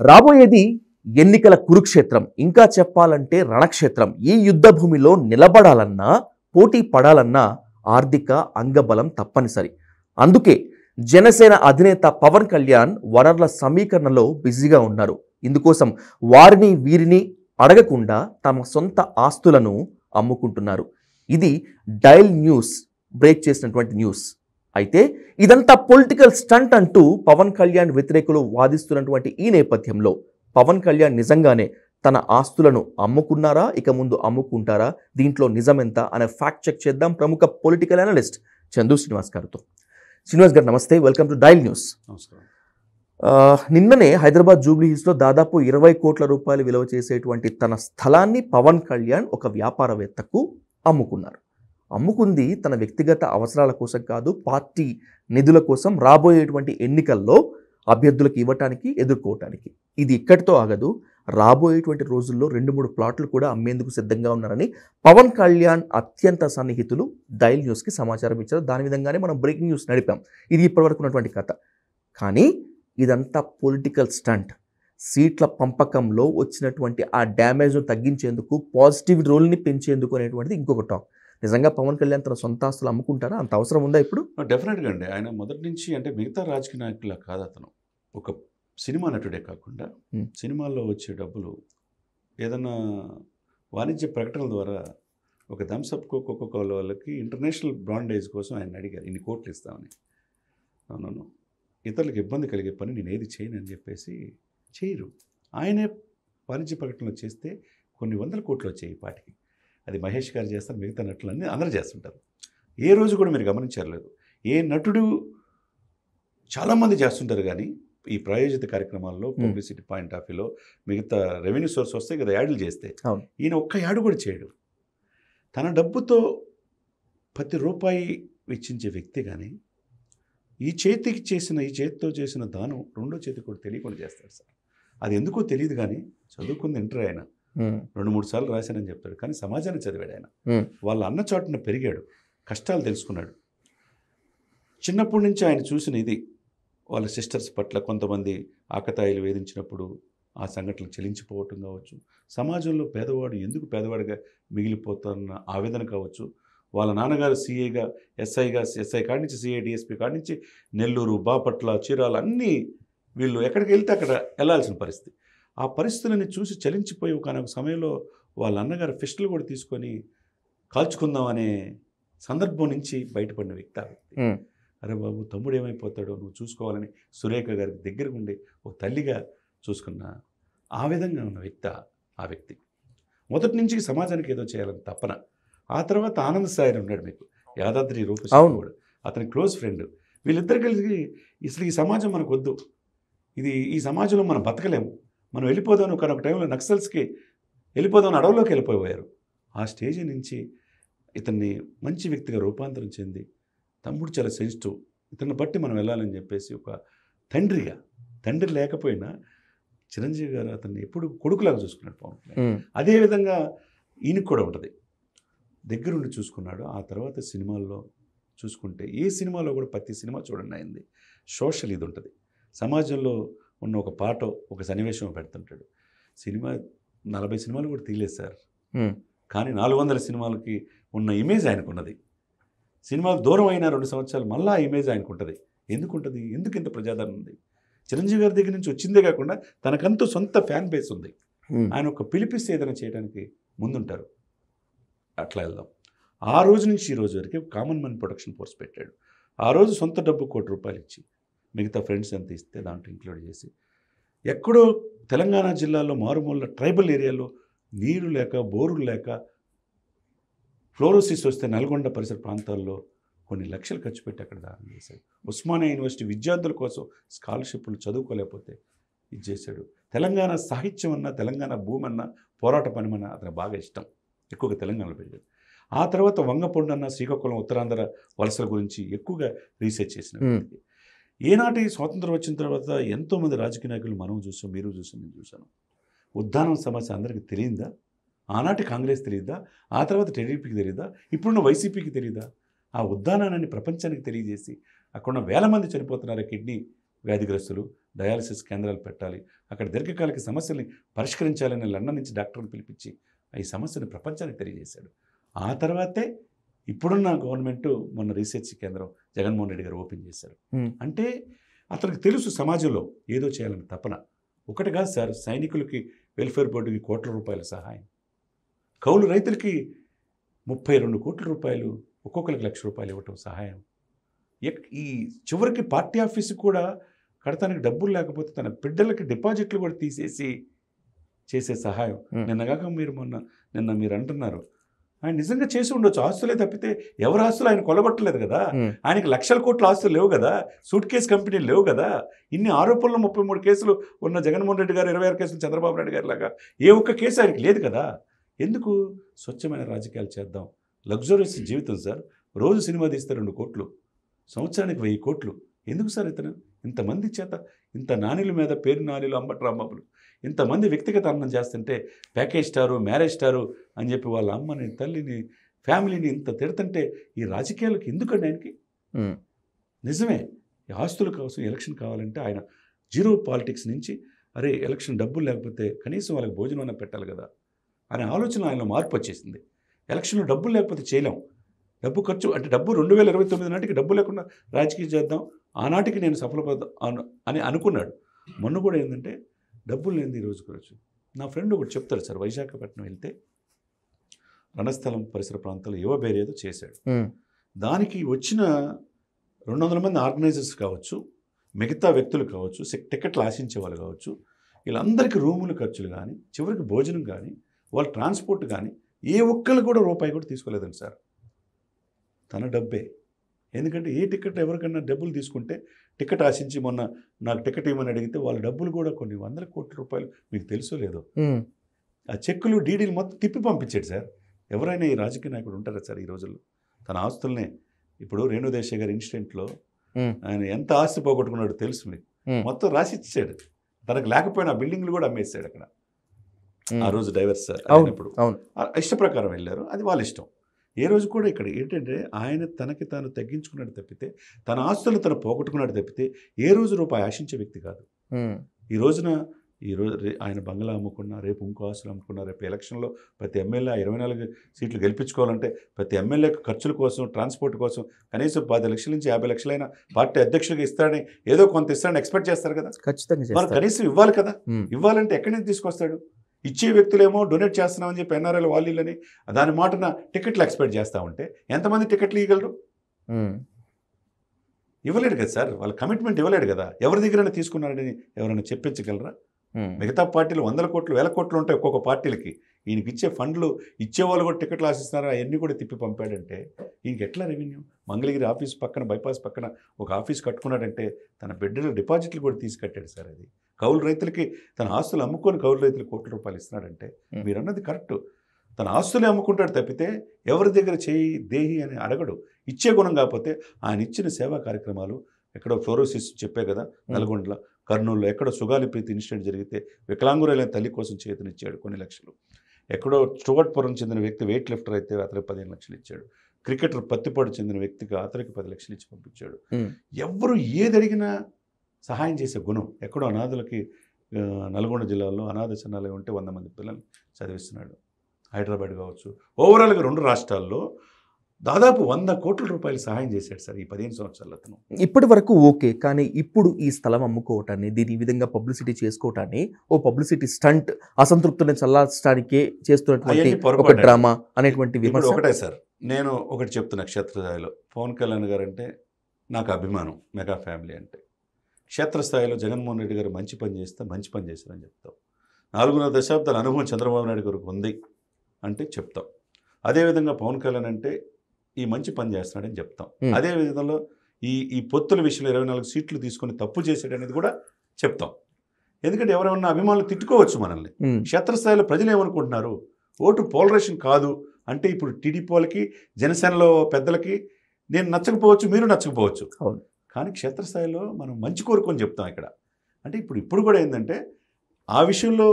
రాబోయేది ఎన్నికల కురుక్షేత్రం. ఇంకా చెప్పాలంటే రణక్షేత్రం. ఈ యుద్ధ భూమిలో నిలబడాలన్నా పోటీ పడాలన్నా ఆర్థిక అంగబలం తప్పనిసరి. అందుకే జనసేన అధినేత పవన్ కళ్యాణ్ వనరుల సమీకరణలో బిజీగా ఉన్నారు. ఇందుకోసం వారిని వీరిని అడగకుండా తమ సొంత ఆస్తులను అమ్ముకుంటున్నారు. ఇది డైల్ న్యూస్ బ్రేక్ చేసినటువంటి న్యూస్. అయితే ఇదంతా పొలిటికల్ స్టంట్ అంటూ పవన్ కళ్యాణ్ వ్యతిరేకులు వాదిస్తున్నటువంటి ఈ నేపథ్యంలో పవన్ కళ్యాణ్ నిజంగానే తన ఆస్తులను అమ్ముకున్నారా? ఇక ముందు అమ్ముకుంటారా? దీంట్లో నిజమెంత? అనే ఫ్యాక్ట్ చెక్ చేద్దాం ప్రముఖ పొలిటికల్ అనలిస్ట్ చందు శ్రీనివాస్ గారితో. శ్రీనివాస్ గారు నమస్తే. Welcome to Dial News. నమస్కారం. నిన్ననే హైదరాబాద్ జూబ్లీ హిల్స్లో దాదాపు ఇరవై కోట్ల రూపాయలు విలువ చేసేటువంటి తన స్థలాన్ని పవన్ కళ్యాణ్ ఒక వ్యాపారవేత్తకు అమ్ముకున్నారు. అమ్ముకుంది తన వ్యక్తిగత అవసరాల కోసం కాదు పార్టీ నిధుల కోసం రాబోయేటువంటి ఎన్నికల్లో అభ్యర్థులకు ఇవ్వటానికి ఎదుర్కోవటానికి. ఇది ఇక్కడితో ఆగదు. రాబోయేటువంటి రోజుల్లో రెండు మూడు ప్లాట్లు కూడా అమ్మేందుకు సిద్ధంగా ఉన్నారని పవన్ కళ్యాణ్ అత్యంత సన్నిహితులు డైల్ న్యూస్కి సమాచారం ఇచ్చారు. దాని విధంగానే మనం బ్రేకింగ్ న్యూస్ నడిపాం. ఇది ఇప్పటివరకు ఉన్నటువంటి కథ. కానీ ఇదంతా పొలిటికల్ స్టంట్. సీట్ల పంపకంలో వచ్చినటువంటి ఆ డ్యామేజ్ను తగ్గించేందుకు పాజిటివ్ రోల్ని పెంచేందుకు అనేటువంటిది ఇంకొక టాక్. నిజంగా పవన్ కళ్యాణ్ తన సొంత ఆస్తులు అమ్ముకుంటారా? అంత అవసరం ఉందా ఇప్పుడు? డెఫినెట్గా అండి. ఆయన మొదటి నుంచి అంటే మిగతా రాజకీయ నాయకుల కాదు అతను. ఒక సినిమా నటుడే కాకుండా. సినిమాల్లో వచ్చే డబ్బులు ఏదైనా వాణిజ్య ప్రకటనల ద్వారా ఒక థమ్స్అప్ కోకో కోలా వాళ్ళకి ఇంటర్నేషనల్ బ్రాండేజ్ కోసం ఆయన అడిగారు. ఇన్ని కోట్లు ఇస్తామని. అవును ఇతరులకు ఇబ్బంది కలిగే పని నేను ఏది చేయను అని చెప్పేసి చేయరు. ఆయనే వాణిజ్య ప్రకటనలు చేస్తే కొన్ని వందల కోట్లు వచ్చాయి ఈ పాటికి. అది మహేష్ గారు చేస్తారు మిగతా నటులు అన్నీ అందరూ చేస్తుంటారు. ఏ రోజు కూడా మీరు గమనించలేదు ఏ నటుడు చాలామంది చేస్తుంటారు కానీ ఈ ప్రాయోజిత కార్యక్రమాల్లో పబ్లిసిటీ పాయింట్ ఆఫ్ వ్యూలో మిగతా రెవెన్యూ సోర్స్ వస్తే కదా యాడ్లు చేస్తే. ఈయన ఒక్క యాడ్ కూడా చేయడు. తన డబ్బుతో ప్రతి రూపాయి వెచ్చించే వ్యక్తి కానీ ఈ చేతికి చేసిన ఈ చేతితో చేసిన దానం రెండో చేతికి కూడా తెలియకుండా చేస్తాడు సార్. అది ఎందుకో తెలియదు కానీ చదువుకుంది ఇంటర్ ఆయన. ఉమ్, రెండు మూడు సార్లు రాశానని చెప్తాడు. కానీ సమాజాన్ని చదివాడు ఆయన. వాళ్ళ అన్న చాటున పెరిగాడు. కష్టాలు తెలుసుకున్నాడు. చిన్నప్పటి నుంచి ఆయన చూసిన ఇది వాళ్ళ సిస్టర్స్ పట్ల కొంతమంది ఆకతాయిలు వేధించినప్పుడు ఆ సంఘటనలు చెలించిపోవటం కావచ్చు సమాజంలో పేదవాడు ఎందుకు పేదవాడిగా మిగిలిపోతున్న ఆవేదన కావచ్చు వాళ్ళ నాన్నగారు సీఏగా ఎస్ఐగా ఎస్ఐ కాడి నుంచి సిఐ డిఎస్పీ కాడి నుంచి నెల్లూరు బాపట్ల చీరాల అన్నీ వీళ్ళు ఎక్కడికి వెళ్తే అక్కడ వెళ్ళాల్సిన పరిస్థితి. ఆ పరిస్థితులని చూసి చలించిపోయి ఒకనొక సమయంలో వాళ్ళ అన్నగారు ఫిస్టులు కూడా తీసుకొని కాల్చుకుందాం అనే సందర్భం నుంచి బయటపడిన వ్యక్తి అరే బాబు తమ్ముడు ఏమైపోతాడో నువ్వు చూసుకోవాలని సురేఖ గారికి దగ్గరకు ఉండి ఓ తల్లిగా చూసుకున్న ఆ విధంగా ఉన్న వ్యక్తి ఆ- వ్యక్తి. మొదటి నుంచి సమాజానికి ఏదో చేయాలని తపన. ఆ తర్వాత ఆనంద్ సాయి ఉన్నాడు మీకు. యాదాద్రి అవును. రూపశివుడు అతని క్లోజ్ ఫ్రెండ్. వీళ్ళిద్దరు కలిసి అసలు ఈ సమాజం మనకు వద్దు. ఇది ఈ సమాజంలో మనం బతకలేము. మనం వెళ్ళిపోదాం ఒక టైంలో నక్సల్స్కి వెళ్ళిపోదాం అడవుల్లోకి వెళ్ళిపోయారు. ఆ స్టేజ్ నుంచి ఇతన్ని మంచి వ్యక్తిగా రూపాంతరం చెంది తమ్ముడు చాలా సెన్సిటివ్. ఇతన్ని బట్టి మనం వెళ్ళాలని చెప్పేసి ఒక తండ్రిగా తండ్రి లేకపోయినా చిరంజీవి గారు అతన్ని ఎప్పుడు కొడుకులాగా చూసుకున్నాడు పవన్ కళ్యాణ్. అదేవిధంగా ఈయనకు కూడా ఉంటుంది. దగ్గరుండి చూసుకున్నాడు. ఆ తర్వాత సినిమాల్లో చూసుకుంటే ఏ సినిమాలో కూడా ప్రతి సినిమా చూడండి అయింది. సోషల్ ఇది ఉంటుంది. సమాజంలో ఉన్న ఒక పాట ఒక సన్నివేశం పెడుతుంటాడు. సినిమా నలభై సినిమాలు కూడా తీయలేదు సార్. కానీ నాలుగు వందల సినిమాలకి ఉన్న ఇమేజ్ ఆయనకు ఉన్నది సినిమాలు దూరం అయిన రెండు సంవత్సరాలు మళ్ళీ ఆ ఇమేజ్ ఆయనకు ఉంటుంది ఎందుకు ఉంటుంది ఎందుకు ఇంత ప్రజాదరణ ఉంది? చిరంజీవి గారి దగ్గర నుంచి వచ్చిందే కాకుండా తనకంటూ సొంత ఫ్యాన్ బేస్ ఉంది. ఆయన ఒక పిలిపిస్తే ఏదైనా చేయడానికి ముందుంటారు. అట్లా వెళ్దాం. ఆ రోజు నుంచి ఈ రోజు వరకు కామన్ మ్యాన్ ప్రొడక్షన్ ఫోర్స్ పెట్టాడు. ఆ రోజు సొంత డబ్బు కోటి రూపాయలు ఇచ్చి మిగతా ఫ్రెండ్స్ ఎంత ఇస్తే దాంట్లో ఇంక్లూడ్ చేసి. ఎక్కడో తెలంగాణ జిల్లాలో మారుమూల ట్రైబల్ ఏరియాలో నీరు లేక బోరులు లేక ఫ్లోరోసిస్ వస్తే నల్గొండ పరిసర ప్రాంతాల్లో కొన్ని లక్షలు ఖర్చు పెట్టి అక్కడ దానం చేశాడు. ఉస్మానియా యూనివర్సిటీ విద్యార్థుల కోసం స్కాలర్షిప్లు చదువుకోలేకపోతే ఇది చేశాడు. తెలంగాణ సాహిత్యం అన్న తెలంగాణ భూమి అన్న పోరాట పనిమన్న అతను బాగా ఇష్టం. ఎక్కువగా తెలంగాణలో పెరిగాడు. ఆ తర్వాత వంగపొండు అన్న శ్రీకాకుళం ఉత్తరాంధ్ర వలసల గురించి ఎక్కువగా రీసెర్చ్ చేసిన. వ్యక్తి. ఏనాటి స్వాతంత్రం వచ్చిన తర్వాత ఎంతోమంది రాజకీయ నాయకులు మనం చూసాం మీరు చూసాం నేను చూశాను. ఉద్దానం సమస్య అందరికీ తెలియదా? ఆనాటి కాంగ్రెస్ తెలియదా? ఆ తర్వాత టీడీపీకి తెలియదా? ఇప్పుడున్న వైసీపీకి తెలియదా? ఆ ఉద్దానాన్ని ప్రపంచానికి తెలియజేసి అక్కడ ఉన్న వేల మంది చనిపోతున్నారు కిడ్నీ వ్యాధిగ్రస్తులు డయాలసిస్ కేంద్రాలు పెట్టాలి అక్కడ దీర్ఘకాలిక సమస్యల్ని పరిష్కరించాలని లండన్ నుంచి డాక్టర్ని పిలిపించి ఈ సమస్యను ప్రపంచానికి తెలియజేశాడు. ఆ తర్వాతే ఇప్పుడున్న గవర్నమెంట్ మొన్న రీసెర్చ్ కేంద్రం జగన్మోహన్ రెడ్డి గారు ఓపెన్ చేశారు. అంటే అతనికి తెలుసు సమాజంలో ఏదో చేయాలని తపన. ఒకటి కాదు సార్ సైనికులకి వెల్ఫేర్ బోర్డుకి కోట్ల రూపాయల సహాయం. కౌలు రైతులకి ముప్పై రెండు కోట్ల రూపాయలు ఒక్కొక్కరికి లక్ష రూపాయలు ఇవ్వటం సహాయం. ఎక్- ఈ చివరికి పార్టీ ఆఫీసు కూడా కడతానికి డబ్బులు లేకపోతే తన బిడ్డలకి డిపాజిట్లు కూడా తీసేసి చేసే సహాయం. నిన్నగాక మీరు మొన్న నిన్న మీరు అంటున్నారు. ఆయన నిజంగా చేసి ఉండొచ్చు. ఆస్తులే తప్పితే ఎవరి ఆస్తులు? ఆయన కొలగొట్టలేదు కదా. ఆయనకి లక్షల కోట్ల ఆస్తులు లేవు కదా. సూట్ కేసు కంపెనీలు లేవు కదా. ఇన్ని ఆరోపణలు ముప్పై మూడు కేసులు ఉన్న జగన్మోహన్ రెడ్డి గారు ఇరవై ఆరు కేసులు చంద్రబాబు నాయుడు గారి లాగా ఏ ఒక్క కేసు ఆయనకి లేదు కదా. ఎందుకు? స్వచ్ఛమైన రాజకీయాలు చేద్దాం. లగ్జరియస్ జీవితం సార్. రోజు సినిమా తీస్తే రెండు కోట్లు. సంవత్సరానికి వెయ్యి కోట్లు. ఎందుకు సార్ ఇతను? ఇంతమంది చేత ఇంత నాణ్యుల మీద పేరు నాణ్యులు అంబటి రాంబాబులు. ఇంతమంది వ్యక్తిగత అన్నం చేస్తుంటే ప్యాకేజ్ స్టారు మ్యారేజ్ స్టారు అని చెప్పి వాళ్ళ అమ్మని తల్లిని ఫ్యామిలీని ఇంత తిడుతుంటే ఈ రాజకీయాలకు ఎందుకండి ఆయనకి? నిజమే ఈ ఆస్తుల కోసం ఎలక్షన్ కావాలంటే ఆయన జీరో పాలిటిక్స్ నుంచి అరే ఎలక్షన్ డబ్బులు లేకపోతే కనీసం వాళ్ళకి భోజనం అన్న పెట్టాలి కదా అనే ఆలోచన ఆయనలో మార్పు వచ్చేసింది. ఎలక్షన్లో డబ్బులు లేకపోతే చేయలేం. డబ్బు ఖర్చు అంటే డబ్బు రెండు వేల ఇరవై తొమ్మిది నాటికి డబ్బు లేకుండా రాజకీయం చేద్దాం ఆనాటికి నేను సఫలపడదాం అని అనుకున్నాడు. మొన్న కూడా ఏంటంటే డబ్బులు లేనిది ఈ రోజు నా ఫ్రెండ్ ఒకటి చెప్తాడు సార్ వైశాఖపట్నం వెళ్తే రణస్థలం పరిసర ప్రాంతాల్లో యువ బేరేదో చేశాడు. దానికి వచ్చిన రెండు వందల మంది ఆర్గనైజర్స్ కావచ్చు మిగతా వ్యక్తులు కావచ్చు టికెట్లు ఆశించే వాళ్ళు కావచ్చు వీళ్ళందరికీ రూములు ఖర్చులు కానీ చివరికి భోజనం కానీ వాళ్ళ ట్రాన్స్పోర్ట్ కానీ ఏ ఒక్కరు కూడా రూపాయి కూడా తీసుకోలేదండి సార్. తన డబ్బే. ఎందుకంటే ఏ టికెట్ ఎవరికన్నా డబ్బులు తీసుకుంటే టికెట్ ఆశించి మొన్న నాకు టికెట్ ఇవ్వమని అడిగితే వాళ్ళ డబ్బులు కూడా కొన్ని వందల కోట్ల రూపాయలు మీకు తెలుసో లేదో. ఆ చెక్కులు డీడీలు మొత్తం తిప్పి పంపించాడు సార్. ఎవరైనా ఈ రాజకీయ నాయకుడు ఉంటారా సార్ ఈ రోజుల్లో? తన ఆస్తుల్నే ఇప్పుడు రేణుదేశ గారి ఇన్సిడెంట్లో ఆయన ఎంత ఆస్తి పోగొట్టుకున్నాడో తెలుసు మీకు. మొత్తం రాసి ఇచ్చాడు తనకు లేకపోయినా బిల్డింగ్లు కూడా అమ్మేశాడు అక్కడ. ఆ రోజు డైవర్స్ అవును అయినప్పుడు. అవును. ఆ ఇష్ట ప్రకారం వెళ్ళారు. అది వాళ్ళ ఇష్టం. ఏ రోజు కూడా ఇక్కడ ఏంటంటే ఆయన తనకి తాను తగ్గించుకున్నాడు తప్పితే తన ఆస్తులు తను పోగొట్టుకున్నాడు తప్పితే ఏ రోజు రూపాయి ఆశించే వ్యక్తి కాదు. ఈ రోజున ఈ రోజు రే- ఆయన బంగ్లా అమ్ముకున్నా రేపు ఇంకో ఆస్తులు అమ్ముకున్నా రేపు ఎలక్షన్లో ప్రతి ఎమ్మెల్యే ఇరవై నాలుగు సీట్లు గెలిపించుకోవాలంటే ప్రతి ఎమ్మెల్యే ఖర్చుల కోసం ట్రాన్స్పోర్ట్ కోసం కనీసం పది లక్షల నుంచి యాభై లక్షలైన పార్టీ అధ్యక్షుడికి ఇస్తాడని ఏదో కొంత ఇస్తాడని ఎక్స్పెక్ట్ చేస్తారు కదా? ఖచ్చితంగా మరి చేస్తారు. కనీసం ఇవ్వాలి కదా? ఇవ్వాలంటే ఎక్కడి నుంచి తీసుకొస్తాడు? ఇచ్చే వ్యక్తులేమో డొనేట్ చేస్తున్నామని చెప్పి ఎన్ఆర్ఎల్ వాళ్ళని దాని మాటన టికెట్లు ఎక్స్పెక్ట్ చేస్తూ ఉంటే ఎంతమంది టికెట్లు ఇవ్వగలరు ఇవ్వలేడు కదా సార్. వాళ్ళ కమిట్మెంట్ ఇవ్వలేడు కదా. ఎవరి దగ్గరైనా తీసుకున్నారని ఎవరైనా చెప్పించగలరా? మిగతా పార్టీలు వందల కోట్లు వేల కోట్లు ఉంటాయి ఒక్కొక్క పార్టీలకి. ఈయనకి ఇచ్చే ఫండ్లు ఇచ్చేవాళ్ళు కూడా టికెట్లు ఆశిస్తున్నారు? అవన్నీ కూడా తిప్పి పంపాడంటే ఈయనకి ఎట్లా రెవెన్యూ? మంగళగిరి ఆఫీస్ పక్కన బైపాస్ పక్కన ఒక ఆఫీస్ కట్టుకున్నాడంటే తన బిడ్డల డిపాజిట్లు కూడా తీసి కట్టాడు సార్ అది. కౌలు రైతులకి తన ఆస్తులు అమ్ముకొని కౌలు రైతులకు కోట్ల రూపాయలు ఇస్తున్నాడంటే. మీరు అన్నది కరెక్ట్. తన ఆస్తులే అమ్ముకుంటాడు తప్పితే ఎవరి దగ్గర చేయి దేహి అని అడగడు. ఇచ్చే గుణం కాకపోతే ఆయన ఇచ్చిన సేవా కార్యక్రమాలు ఎక్కడో ఫ్లోరోసిస్ చెప్పే కదా నల్గొండలో కర్నూలులో ఎక్కడో సుగాలి ప్రీతి ఇన్సిడెంట్ జరిగితే వికలాంగురైన తల్లి కోసం చేతినిచ్చాడు కొన్ని లక్షలు. ఎక్కడో స్టువర్ట్పురం చెందిన వ్యక్తి వెయిట్ లిఫ్టర్ అయితే అతనికి పదిహేను లక్షలు ఇచ్చాడు. క్రికెటర్ పత్తిపాడు చెందిన వ్యక్తికి అతనికి పది లక్షలు ఇచ్చి పంపించాడు. ఉమ్, ఎవ్వరు ఏది అడిగినా సహాయం చేసే గుణం. ఎక్కడో అనాథలకి నల్గొండ జిల్లాలో అనాథ చిన్నాలయం ఉంటే వంద మంది పిల్లల్ని చదివిస్తున్నాడు. హైదరాబాద్ కావచ్చు. ఓవరాల్గా రెండు రాష్ట్రాల్లో దాదాపు వంద కోట్ల రూపాయలు సహాయం చేశాడు సార్ ఈ పదిహేను సంవత్సరాలు అతను. ఇప్పటి వరకు ఓకే కానీ ఇప్పుడు ఈ స్థలం అమ్ముకోవటాన్ని దీని ఈ విధంగా పబ్లిసిటీ చేసుకోవటాన్ని ఓ పబ్లిసిటీ స్టంట్ అసంతృప్తిని చల్లార్చడానికే చేస్తున్నటువంటి ఒక. డ్రామా అనేటువంటి విమర్శ? ఒకటే సార్. నేను ఒకటి చెప్తున్నా క్షేత్రస్థాయిలో. పవన్ కళ్యాణ్ గారు అంటే నాకు అభిమానం మెగా ఫ్యామిలీ అంటే. క్షేత్రస్థాయిలో జగన్మోహన్ రెడ్డి గారు మంచి పని చేస్తే మంచి పని చేస్తారని చెప్తాం. నాలుగున్నర దశాబ్దాల అనుభవం చంద్రబాబు నాయుడు గారికి ఉంది అంటే చెప్తాం. అదేవిధంగా పవన్ కళ్యాణ్ అంటే ఈ మంచి పని చేస్తున్నాడని చెప్తాం. అదే విధంలో ఈ ఈ పొత్తుల విషయంలో ఇరవై నాలుగు సీట్లు తీసుకొని తప్పు చేశాడు అనేది కూడా చెప్తాం. ఎందుకంటే ఎవరైనా అభిమానులు తిట్టుకోవచ్చు మనల్ని. క్షేత్రస్థాయిలో ప్రజలు ఏమనుకుంటున్నారు? ఓటు పోలరేషన్ కాదు అంటే ఇప్పుడు టీడీపీ వాళ్ళకి జనసేనలో పెద్దలకి నేను నచ్చకపోవచ్చు మీరు నచ్చకపోవచ్చు. అవును. కానీ క్షేత్రస్థాయిలో మనం మంచి కోరుకొని చెప్తాం ఇక్కడ. అంటే ఇప్పుడు ఇప్పుడు కూడా ఏంటంటే ఆ విషయంలో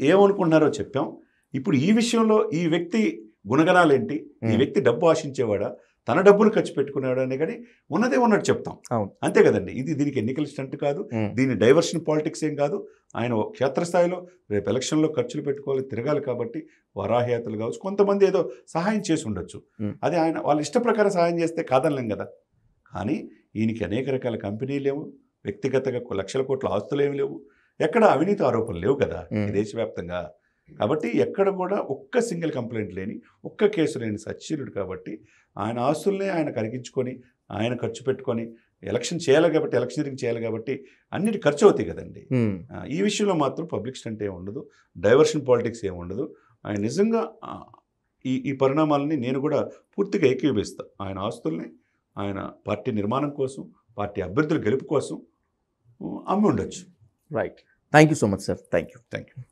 ఏమనుకుంటున్నారో చెప్పాం. ఇప్పుడు ఈ విషయంలో ఈ వ్యక్తి గుణగణాలు ఏంటి ఈ. వ్యక్తి డబ్బు ఆశించేవాడా? తన డబ్బులు ఖర్చు పెట్టుకున్నాడని కానీ ఉన్నదే ఉన్నట్టు చెప్తాం. అంతే కదండి. ఇది దీనికి ఎన్నికల స్టంట్ కాదు. దీని డైవర్షన్ పాలిటిక్స్ ఏం కాదు. ఆయన క్షేత్రస్థాయిలో రేపు ఎలక్షన్లో ఖర్చులు పెట్టుకోవాలి తిరగాలి కాబట్టి వరాహయాత్రలు కావచ్చు. కొంతమంది ఏదో సహాయం చేసి ఉండొచ్చు. అది ఆయన వాళ్ళ ఇష్ట ప్రకారం సహాయం చేస్తే కాదనలేం కదా. కానీ ఈయనకి అనేక రకాల కంపెనీలు లేవు వ్యక్తిగతంగా లక్షల కోట్ల ఆస్తులు ఏమి లేవు. ఎక్కడ అవినీతి ఆరోపణలు లేవు కదా. దేశవ్యాప్తంగా. కాబట్టి ఎక్కడ కూడా ఒక్క సింగిల్ కంప్లైంట్ లేని ఒక్క కేసు లేని సచ్చీలుడు కాబట్టి ఆయన ఆస్తుల్ని ఆయన కరిగించుకొని ఆయన ఖర్చు పెట్టుకొని ఎలక్షన్ చేయాలి కాబట్టి ఎలక్షనరింగ్ చేయాలి కాబట్టి అన్నిటి ఖర్చు అవుతాయి కదండి. ఈ విషయంలో మాత్రం పబ్లిక్ స్టంట్ ఏమి ఉండదు డైవర్షన్ పాలిటిక్స్ ఏమి ఉండదు. ఆయన నిజంగా ఈ ఈ పరిణామాలని నేను కూడా పూర్తిగా ఏకీభవిస్తా. ఆయన ఆస్తుల్ని ఆయన పార్టీ నిర్మాణం కోసం పార్టీ అభ్యర్థుల గెలుపు కోసం అమ్మి ఉండొచ్చు. Right thank you so much sir thank you thank you